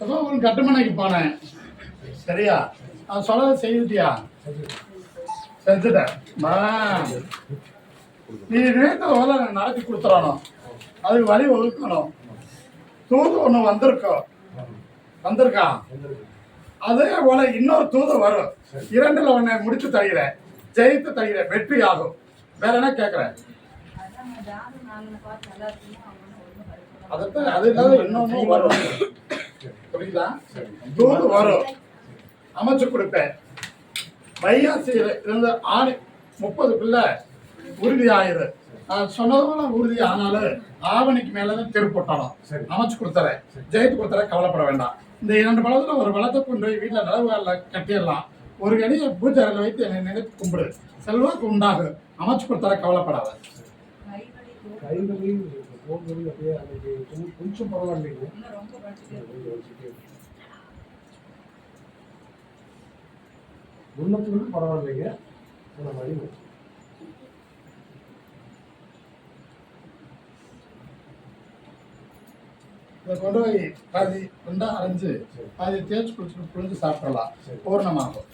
ஏதோ ஒரு கட்டுமனைக்கு போனேன். சரியா? நான் சொல்ல செய்துட்டியா? செஞ்சுட்டேன். ஆ. நீ நினைத்த போல நான் நடத்தி கொடுத்துறணும் அதுக்கு வழி ஒழுக்கணும் தூது ஒன்று வந்திருக்கோம் வந்திருக்கான் அதே போல இன்னொரு தூது வரும். இரண்டுல ஒன்னை முடிச்சு தருகிறேன். ஜெயித்து தருகிறேன். வெற்றி ஆகும் வேற என்ன கேட்குறேன்? அதைத்தான் அது இல்லாத இன்னொன்னு வரும். புரியுதா? தூது வரும். அமைச்சு கொடுப்பேன். வைகாசியில் இருந்த ஆணி முப்பதுக்குள்ள உறுதி ஆயிரு நான் சொன்னதும் உறுதி ஆனாலும் ஆவணிக்கு மேலதான் திருப்பட்டணும். அமைச்சு கொடுத்துறேன். ஜெயித்து கொடுத்துறேன். கவலைப்பட வேண்டாம். இந்த இரண்டு பழத்துல ஒரு பழத்தை கொண்டு போய் வீட்டில் நிலவுகளில் கட்டிடலாம். ஒரு கனியை பூஜை அறையில் வைத்து என்னை நினைத்து கும்பிடு. செல்வாக்கு உண்டாகும் அமைச்சு கொடுத்தார கவலைப்படாத. கொஞ்சம் பரவாயில்லைங்க. முன்னத்துக்கு பரவாயில்லைங்க. இதை கொண்டு போய் பாதி ரெண்டா அரைஞ்சு பாதி தேய்ச்சி குளிச்சு புழிஞ்சு சாப்பிடலாம். பூர்ணமாகும்.